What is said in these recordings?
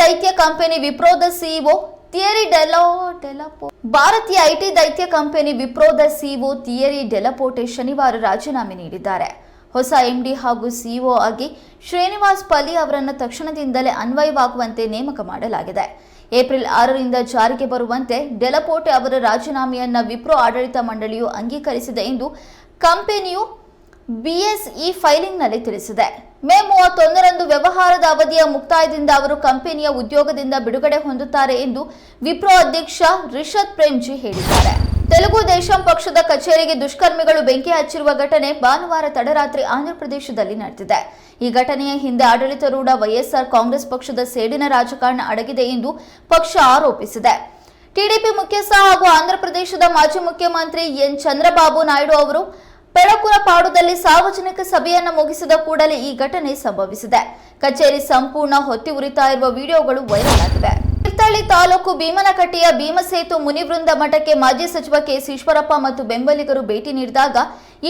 ದೈತ್ಯ ಕಂಪನಿ ವಿಪ್ರೋದ CEO Thierry ಡೆಲೋ ಡೆಲಪೋ ಭಾರತೀಯ ಐಟಿ ದೈತ್ಯ ಕಂಪನಿ ವಿಪ್ರೋದ ಸಿಇಒ ಥಿಯರಿ ಡೆಲಪೋಟೆ ಶನಿವಾರ ರಾಜೀನಾಮೆ ನೀಡಿದ್ದಾರೆ. ಹೊಸ ಎಂಡಿ ಹಾಗೂ ಸಿಇಒ ಆಗಿ ಶ್ರೀನಿವಾಸ್ ಪಲಿ ಅವರನ್ನು ತಕ್ಷಣದಿಂದಲೇ ಅನ್ವಯವಾಗುವಂತೆ ನೇಮಕ ಮಾಡಲಾಗಿದೆ. ಏಪ್ರಿಲ್ ಆರರಿಂದ ಜಾರಿಗೆ ಬರುವಂತೆ ಡೆಲಪೋಟೆ ಅವರ ರಾಜೀನಾಮೆಯನ್ನ ವಿಪ್ರೋ ಆಡಳಿತ ಮಂಡಳಿಯು ಅಂಗೀಕರಿಸಿದೆ ಎಂದು ಕಂಪನಿಯು ಬಿಎಸ್ಇ ಫೈಲಿಂಗ್ನಲ್ಲಿ ತಿಳಿಸಿದೆ. ಮೇ ಮೂವತ್ತೊಂದರಂದು ವ್ಯವಹಾರದ ಅವಧಿಯ ಮುಕ್ತಾಯದಿಂದ ಅವರು ಕಂಪನಿಯ ಉದ್ಯೋಗದಿಂದ ಬಿಡುಗಡೆ ಹೊಂದುತ್ತಾರೆ ಎಂದು ವಿಪ್ರೋ ಅಧ್ಯಕ್ಷ ರಿಷದ್ ಪ್ರೇಮ್ಜಿ ಹೇಳಿದ್ದಾರೆ. ತೆಲುಗು ದೇಶಂ ಪಕ್ಷದ ಕಚೇರಿಗೆ ದುಷ್ಕರ್ಮಿಗಳು ಬೆಂಕಿ ಹಚ್ಚಿರುವ ಘಟನೆ ಭಾನುವಾರ ತಡರಾತ್ರಿ ಆಂಧ್ರಪ್ರದೇಶದಲ್ಲಿ ನಡೆದಿದೆ. ಈ ಘಟನೆಯ ಹಿಂದೆ ಆಡಳಿತಾರೂಢ ವೈಎಸ್ಆರ್ ಕಾಂಗ್ರೆಸ್ ಪಕ್ಷದ ಸೇಡಿನ ರಾಜಕಾರಣ ಅಡಗಿದೆ ಎಂದು ಪಕ್ಷ ಆರೋಪಿಸಿದೆ. ಟಿಡಿಪಿ ಮುಖ್ಯಸ್ಥ ಹಾಗೂ ಆಂಧ್ರಪ್ರದೇಶದ ಮಾಜಿ ಮುಖ್ಯಮಂತ್ರಿ ಎನ್. ಚಂದ್ರಬಾಬು ನಾಯ್ಡು ಅವರು ಪೆಳಕುರಪಾಡುದಲ್ಲಿ ಸಾರ್ವಜನಿಕ ಸಭೆಯನ್ನು ಮುಗಿಸಿದ ಕೂಡಲೇ ಈ ಘಟನೆ ಸಂಭವಿಸಿದೆ. ಕಚೇರಿ ಸಂಪೂರ್ಣ ಹೊತ್ತಿ ಉರಿತಾ ಇರುವ ವಿಡಿಯೋಗಳು ವೈರಲ್ ಆಗಿವೆ. ತೀರ್ಥಹಳ್ಳಿ ತಾಲೂಕು ಭೀಮನಕಟ್ಟೆಯ ಭೀಮಸೇತು ಮುನಿವೃಂದ ಮಠಕ್ಕೆ ಮಾಜಿ ಸಚಿವ ಕೆಎಸ್ ಈಶ್ವರಪ್ಪ ಮತ್ತು ಬೆಂಬಲಿಗರು ಭೇಟಿ ನೀಡಿದಾಗ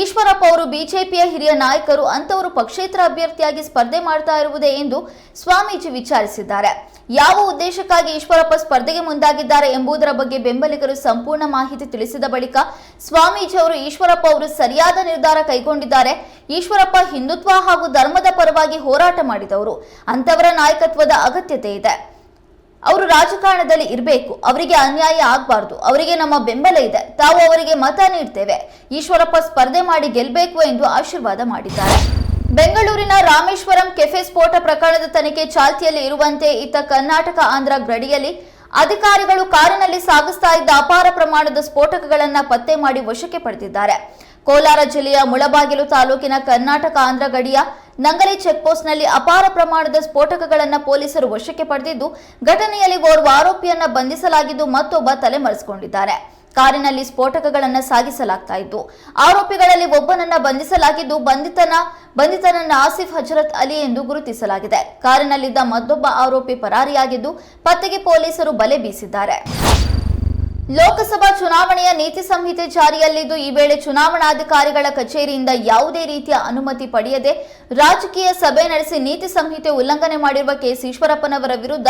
ಈಶ್ವರಪ್ಪ ಅವರು ಬಿಜೆಪಿಯ ಹಿರಿಯ ನಾಯಕರು ಅಂತವರು ಪಕ್ಷೇತರ ಅಭ್ಯರ್ಥಿಯಾಗಿ ಸ್ಪರ್ಧೆ ಮಾಡ್ತಾ ಇರುವುದೇ ಎಂದು ಸ್ವಾಮೀಜಿ ವಿಚಾರಿಸಿದ್ದಾರೆ. ಯಾವ ಉದ್ದೇಶಕ್ಕಾಗಿ ಈಶ್ವರಪ್ಪ ಸ್ಪರ್ಧೆಗೆ ಮುಂದಾಗಿದ್ದಾರೆ ಎಂಬುದರ ಬಗ್ಗೆ ಬೆಂಬಲಿಗರು ಸಂಪೂರ್ಣ ಮಾಹಿತಿ ತಿಳಿಸಿದ ಬಳಿಕ ಸ್ವಾಮೀಜಿ ಅವರು ಈಶ್ವರಪ್ಪ ಅವರು ಸರಿಯಾದ ನಿರ್ಧಾರ ಕೈಗೊಂಡಿದ್ದಾರೆ. ಈಶ್ವರಪ್ಪ ಹಿಂದುತ್ವ ಹಾಗೂ ಧರ್ಮದ ಪರವಾಗಿ ಹೋರಾಟ ಮಾಡಿದವರು. ಅಂತವರ ನಾಯಕತ್ವದ ಅಗತ್ಯತೆ ಇದೆ. ಅವರು ರಾಜಕಾರಣದಲ್ಲಿ ಇರಬೇಕು, ಅವರಿಗೆ ಅನ್ಯಾಯ ಆಗಬಾರ್ದು, ಅವರಿಗೆ ನಮ್ಮ ಬೆಂಬಲ ಇದೆ, ತಾವು ಅವರಿಗೆ ಮತ ನೀಡ್ತೇವೆ. ಈಶ್ವರಪ್ಪ ಸ್ಪರ್ಧೆ ಮಾಡಿ ಗೆಲ್ಲಬೇಕು ಎಂದು ಆಶೀರ್ವಾದ ಮಾಡಿದ್ದಾರೆ. ಬೆಂಗಳೂರಿನ ರಾಮೇಶ್ವರಂ ಕೆಫೆ ಸ್ಫೋಟ ಪ್ರಕರಣದ ತನಿಖೆ ಚಾಲ್ತಿಯಲ್ಲಿ ಇರುವಂತೆ ಇತ್ತ ಕರ್ನಾಟಕ ಆಂಧ್ರ ಗಡಿಯಲ್ಲಿ ಅಧಿಕಾರಿಗಳು ಕಾರಿನಲ್ಲಿ ಸಾಗಿಸ್ತಾ ಇದ್ದ ಅಪಾರ ಪ್ರಮಾಣದ ಸ್ಫೋಟಕಗಳನ್ನು ಪತ್ತೆ ಮಾಡಿ ವಶಕ್ಕೆ ಪಡೆದಿದ್ದಾರೆ. ಕೋಲಾರ ಜಿಲ್ಲೆಯ ಮುಳಬಾಗಿಲು ತಾಲೂಕಿನ ಕರ್ನಾಟಕ ಆಂಧ್ರ ಗಡಿಯ ನಂಗಲಿ ಚೆಕ್ಪೋಸ್ಟ್ನಲ್ಲಿ ಅಪಾರ ಪ್ರಮಾಣದ ಸ್ಫೋಟಕಗಳನ್ನು ಪೊಲೀಸರು ವಶಕ್ಕೆ ಪಡೆದಿದ್ದು, ಘಟನೆಯಲ್ಲಿ ಓರ್ವ ಆರೋಪಿಯನ್ನು ಬಂಧಿಸಲಾಗಿದ್ದು ಮತ್ತೊಬ್ಬ ತಲೆಮರೆಸಿಕೊಂಡಿದ್ದಾರೆ. ಕಾರಿನಲ್ಲಿ ಸ್ಫೋಟಕಗಳನ್ನು ಸಾಗಿಸಲಾಗ್ತಾ ಇತ್ತು ಆರೋಪಿಗಳಲ್ಲಿ ಒಬ್ಬನನ್ನ ಬಂಧಿಸಲಾಗಿದ್ದು ಬಂಧಿತನ, ಬಂಧಿತನನ್ನ ಆಸಿಫ್ ಹಜರತ್ ಅಲಿ ಎಂದು ಗುರುತಿಸಲಾಗಿದೆ. ಕಾರಿನಲ್ಲಿದ್ದ ಮತ್ತೊಬ್ಬ ಆರೋಪಿ ಪರಾರಿಯಾಗಿದ್ದು, ಪತ್ತೆಗೆ ಪೊಲೀಸರು ಬಲೆ ಬೀಸಿದ್ದಾರೆ. ಲೋಕಸಭಾ ಚುನಾವಣೆಯ ನೀತಿ ಸಂಹಿತೆ ಜಾರಿಯಲ್ಲಿದ್ದು ಈ ವೇಳೆ ಚುನಾವಣಾಧಿಕಾರಿಗಳ ಕಚೇರಿಯಿಂದ ಯಾವುದೇ ರೀತಿಯ ಅನುಮತಿ ಪಡೆಯದೆ ರಾಜಕೀಯ ಸಭೆ ನಡೆಸಿ ನೀತಿ ಸಂಹಿತೆ ಉಲ್ಲಂಘನೆ ಮಾಡಿರುವ ಕೆಎಸ್ ಈಶ್ವರಪ್ಪನವರ ವಿರುದ್ಧ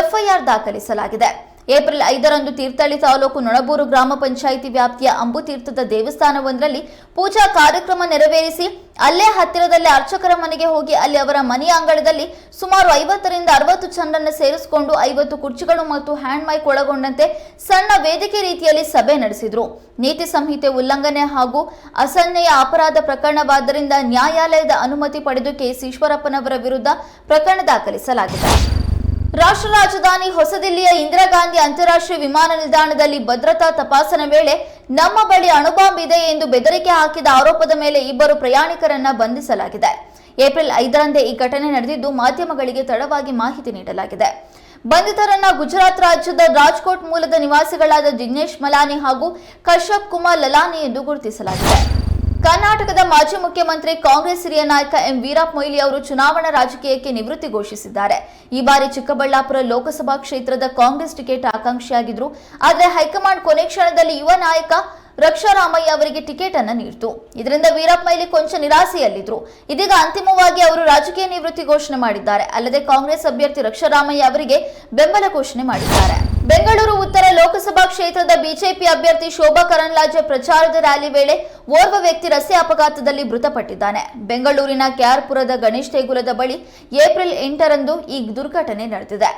ಎಫ್ಐಆರ್ ದಾಖಲಿಸಲಾಗಿದೆ. ಏಪ್ರಿಲ್ ಐದರಂದು ತೀರ್ಥಹಳ್ಳಿ ತಾಲೂಕು ನೊಣಬೂರು ಗ್ರಾಮ ಪಂಚಾಯಿತಿ ವ್ಯಾಪ್ತಿಯ ಅಂಬುತೀರ್ಥದ ದೇವಸ್ಥಾನವೊಂದರಲ್ಲಿ ಪೂಜಾ ಕಾರ್ಯಕ್ರಮ ನೆರವೇರಿಸಿ ಅಲ್ಲೇ ಹತ್ತಿರದಲ್ಲೇ ಅರ್ಚಕರ ಮನೆಗೆ ಹೋಗಿ ಅಲ್ಲಿ ಅವರ ಮನೆಯ ಅಂಗಳದಲ್ಲಿ ಸುಮಾರು ಐವತ್ತರಿಂದ ಅರವತ್ತು ಜನರನ್ನು ಸೇರಿಸಿಕೊಂಡು ಐವತ್ತು ಕುರ್ಚಿಗಳು ಮತ್ತು ಹ್ಯಾಂಡ್ ಮೈಕ್ ಒಳಗೊಂಡಂತೆ ಸಣ್ಣ ವೇದಿಕೆ ರೀತಿಯಲ್ಲಿ ಸಭೆ ನಡೆಸಿದರು. ನೀತಿ ಸಂಹಿತೆ ಉಲ್ಲಂಘನೆ ಹಾಗೂ ಅಸನ್ನೆಯ ಅಪರಾಧ ಪ್ರಕರಣವಾದ್ದರಿಂದ ನ್ಯಾಯಾಲಯದ ಅನುಮತಿ ಪಡೆದು ಕೆಎಸ್ ಈಶ್ವರಪ್ಪನವರ ವಿರುದ್ಧ ಪ್ರಕರಣ ದಾಖಲಿಸಲಾಗಿದೆ. ರಾಷ್ಟ್ರ ರಾಜಧಾನಿ ಹೊಸದಿಲ್ಲಿಯ ಇಂದಿರಾ ಗಾಂಧಿ ಅಂತಾರಾಷ್ಟ್ರೀಯ ವಿಮಾನ ನಿಲ್ದಾಣದಲ್ಲಿ ಭದ್ರತಾ ತಪಾಸಣೆ ವೇಳೆ ನಮ್ಮ ಬಳಿ ಅಣುಬಾಂಬ್ ಇದೆ ಎಂದು ಬೆದರಿಕೆ ಹಾಕಿದ ಆರೋಪದ ಮೇಲೆ ಇಬ್ಬರು ಪ್ರಯಾಣಿಕರನ್ನ ಬಂಧಿಸಲಾಗಿದೆ. ಏಪ್ರಿಲ್ ಐದರಂದೇ ಈ ಘಟನೆ ನಡೆದಿದ್ದು ಮಾಧ್ಯಮಗಳಿಗೆ ತಡವಾಗಿ ಮಾಹಿತಿ ನೀಡಲಾಗಿದೆ. ಬಂಧಿತರನ್ನ ಗುಜರಾತ್ ರಾಜ್ಯದ ರಾಜ್ಕೋಟ್ ಮೂಲದ ನಿವಾಸಿಗಳಾದ ಜಿಗ್ನೇಶ್ ಮಲಾನಿ ಹಾಗೂ ಕಶ್ಯಪ್ ಕುಮಾರ್ ಲಲಾನಿ ಎಂದು ಗುರುತಿಸಲಾಗಿದೆ. ಕರ್ನಾಟಕದ ಮಾಜಿ ಮುಖ್ಯಮಂತ್ರಿ ಕಾಂಗ್ರೆಸ್ ಹಿರಿಯ ನಾಯಕ ಎಂ ವೀರಪ್ಪ ಮೊಯ್ಲಿ ಅವರು ಚುನಾವಣಾ ರಾಜಕೀಯಕ್ಕೆ ನಿವೃತ್ತಿ ಘೋಷಿಸಿದ್ದಾರೆ. ಈ ಬಾರಿ ಚಿಕ್ಕಬಳ್ಳಾಪುರ ಲೋಕಸಭಾ ಕ್ಷೇತ್ರದ ಕಾಂಗ್ರೆಸ್ ಟಿಕೆಟ್ ಆಕಾಂಕ್ಷಿಯಾಗಿದ್ರು. ಆದರೆ ಹೈಕಮಾಂಡ್ ಕೊನೆ ಕ್ಷಣದಲ್ಲಿ ಯುವ ನಾಯಕ ರಕ್ಷಾರಾಮಯ್ಯ ಅವರಿಗೆ ಟಿಕೆಟ್ ಅನ್ನ ನೀಡಿತು. ಇದರಿಂದ ವೀರಪ್ಪ ಮೊಯ್ಲಿ ಕೊಂಚ ನಿರಾಸೆಯಲ್ಲಿದ್ರು. ಇದೀಗ ಅಂತಿಮವಾಗಿ ಅವರು ರಾಜಕೀಯ ನಿವೃತ್ತಿ ಘೋಷಣೆ ಮಾಡಿದ್ದಾರೆ. ಅಲ್ಲದೆ ಕಾಂಗ್ರೆಸ್ ಅಭ್ಯರ್ಥಿ ರಕ್ಷಾರಾಮಯ್ಯ ಅವರಿಗೆ ಬೆಂಬಲ ಘೋಷಣೆ ಮಾಡಿದ್ದಾರೆ. ಬೆಂಗಳೂರು ಉತ್ತರ ಲೋಕಸಭಾ ಕ್ಷೇತ್ರದ ಬಿಜೆಪಿ ಅಭ್ಯರ್ಥಿ ಶೋಭಾ ಕರಂದ್ಲಾಜೆ ಪ್ರಚಾರದ ರ್ಯಾಲಿ ವೇಳೆ ಓರ್ವ ವ್ಯಕ್ತಿ ರಸ್ತೆ ಅಪಘಾತದಲ್ಲಿ ಮೃತಪಟ್ಟಿದ್ದಾನೆ. ಬೆಂಗಳೂರಿನ ಕ್ಯಾರ್ಪುರದ ಗಣೇಶ್ ದೇಗುಲದ ಬಳಿ ಏಪ್ರಿಲ್ ಎಂಟರಂದು ಈ ದುರ್ಘಟನೆ ನಡೆದಿದೆ.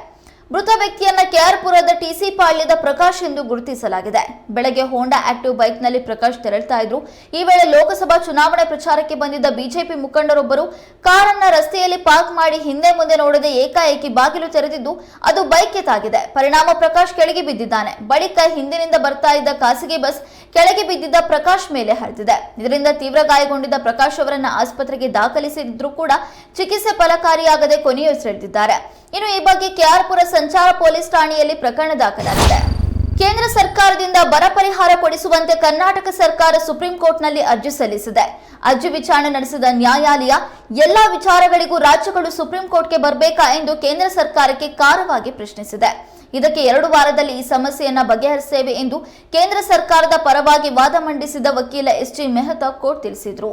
ಮೃತ ವ್ಯಕ್ತಿಯನ್ನ ಕೆಆರ್ಪುರದ ಟಿಸಿ ಪಾಳ್ಯದ ಪ್ರಕಾಶ್ ಎಂದು ಗುರುತಿಸಲಾಗಿದೆ. ಬೆಳಗ್ಗೆ ಹೋಂಡಾ ಆಕ್ಟಿವ್ ಬೈಕ್ನಲ್ಲಿ ಪ್ರಕಾಶ್ ತೆರಳ್ತಾ ಇದ್ರು. ಈ ವೇಳೆ ಲೋಕಸಭಾ ಚುನಾವಣೆ ಪ್ರಚಾರಕ್ಕೆ ಬಂದಿದ್ದ ಬಿಜೆಪಿ ಮುಖಂಡರೊಬ್ಬರು ಕಾರನ್ನ ರಸ್ತೆಯಲ್ಲಿ ಪಾರ್ಕ್ ಮಾಡಿ ಹಿಂದೆ ಮುಂದೆ ನೋಡದೆ ಏಕಾಏಕಿ ಬಾಗಿಲು ತೆರೆದಿದ್ದು ಅದು ಬೈಕ್ಗೆ ತಾಗಿದೆ. ಪರಿಣಾಮ ಪ್ರಕಾಶ್ ಕೆಳಗೆ ಬಿದ್ದಿದ್ದಾನೆ. ಬಳಿಕ ಹಿಂದಿನಿಂದ ಬರ್ತಾ ಇದ್ದ ಖಾಸಗಿ ಬಸ್ ಕೆಳಗೆ ಬಿದ್ದಿದ್ದ ಪ್ರಕಾಶ್ ಮೇಲೆ ಹರಿದಿದೆ. ಇದರಿಂದ ತೀವ್ರ ಗಾಯಗೊಂಡಿದ್ದ ಪ್ರಕಾಶ್ ಅವರನ್ನ ಆಸ್ಪತ್ರೆಗೆ ದಾಖಲಿಸಿದ್ರು ಕೂಡ ಚಿಕಿತ್ಸೆ ಫಲಕಾರಿಯಾಗದೆ ಕೊನೆಯುಸಿರೆಳೆದಿದ್ದಾರೆ. ಇನ್ನು ಈ ಬಗ್ಗೆ ಕೆಆರ್ಪುರ ಸಂಚಾರ ಪೊಲೀಸ್ ಠಾಣೆಯಲ್ಲಿ ಪ್ರಕರಣ ದಾಖಲಾಗಿದೆ. ಕೇಂದ್ರ ಸರ್ಕಾರದಿಂದ ಬರ ಪರಿಹಾರ ಕೊಡಿಸುವಂತೆ ಕರ್ನಾಟಕ ಸರ್ಕಾರ ಸುಪ್ರೀಂ ಕೋರ್ಟ್ನಲ್ಲಿ ಅರ್ಜಿ ಸಲ್ಲಿಸಿದೆ. ಅರ್ಜಿ ವಿಚಾರಣೆ ನಡೆಸಿದ ನ್ಯಾಯಾಲಯ, ಎಲ್ಲಾ ವಿಚಾರಗಳಿಗೂ ರಾಜ್ಯಗಳು ಸುಪ್ರೀಂ ಕೋರ್ಟ್ಗೆ ಬರಬೇಕಾ ಎಂದು ಕೇಂದ್ರ ಸರ್ಕಾರಕ್ಕೆ ಕಾರವಾಗಿ ಪ್ರಶ್ನಿಸಿದೆ. ಇದಕ್ಕೆ ಎರಡು ವಾರದಲ್ಲಿ ಈ ಸಮಸ್ಯೆಯನ್ನ ಬಗೆಹರಿಸುತ್ತೇವೆ ಎಂದು ಕೇಂದ್ರ ಸರ್ಕಾರದ ಪರವಾಗಿ ವಾದ ಮಂಡಿಸಿದ ವಕೀಲ ಎಸ್ ಜಿ ಮೆಹ್ತಾ ಕೋರ್ಟ್ ತಿಳಿಸಿದರು.